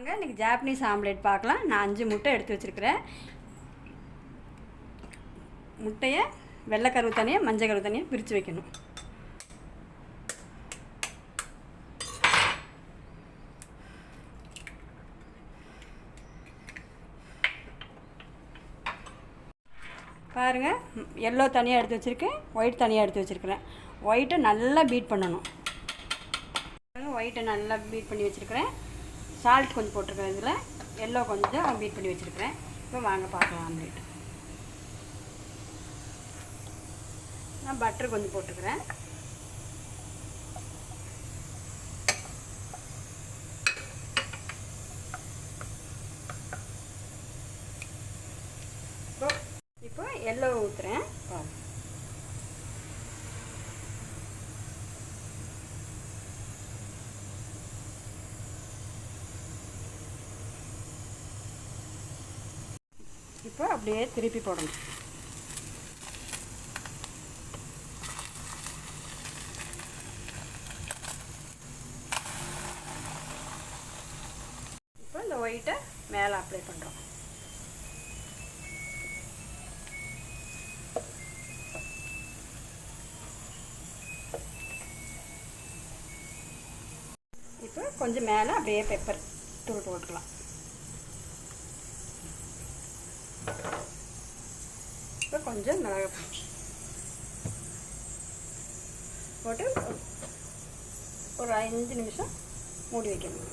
வாங்க இன்றைக்கி Japanese omelette பார்க்கலாம். நான் அஞ்சு முட்டை எடுத்து வச்சுருக்கிறேன். முட்டையை வெள்ளை கருவு தனியாக மஞ்சள் கருவு தனியாக பிரித்து வைக்கணும். பாருங்கள் எல்லோ தனியாக எடுத்து வச்சுருக்கேன். ஒயிட் தனியாக எடுத்து வச்சுருக்கிறேன். ஒயிட்டை நல்லா பீட் பண்ணணும். ஒயிட்டை நல்லா பீட் பண்ணி வச்சுருக்கிறேன். சால்ட் கொஞ்சம் போட்டிருக்கேன் இதில். எல்லோ கொஞ்சம் பீட் பண்ணி வச்சுருக்கிறேன். இப்போ வாங்க பார்க்கலாம் ஆம்லேட் நான் பட்டர் கொஞ்சம் போட்டுக்கிறேன். இப்போ எல்லோ ஊற்றுறேன் பாருங்கள் இப்போ அப்படியே திருப்பி போடணும். இப்போ இந்த ஒயிட்டை மேலே அப்ளை பண்ணுறோம் இப்போ கொஞ்சம் மேலே அப்படியே பெப்பர் தூள் போட்டுக்கலாம். இப்போ கொஞ்சம் மிளகா போட்டு ஒரு அஞ்சு நிமிஷம் மூடி வைக்கணும்.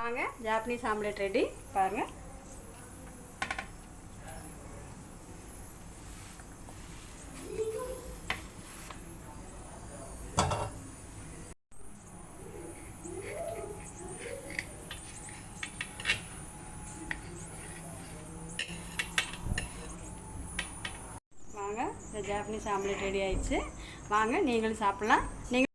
வாங்க ஜாப்பனீஸ் ஆம்லேட் ரெடி பாருங்கள் வாங்க இந்த ஜாப்பனீஸ் ஆம்லேட் ரெடி ஆயிடுச்சு. வாங்க நீங்களும் சாப்பிட்லாம். நீங்கள்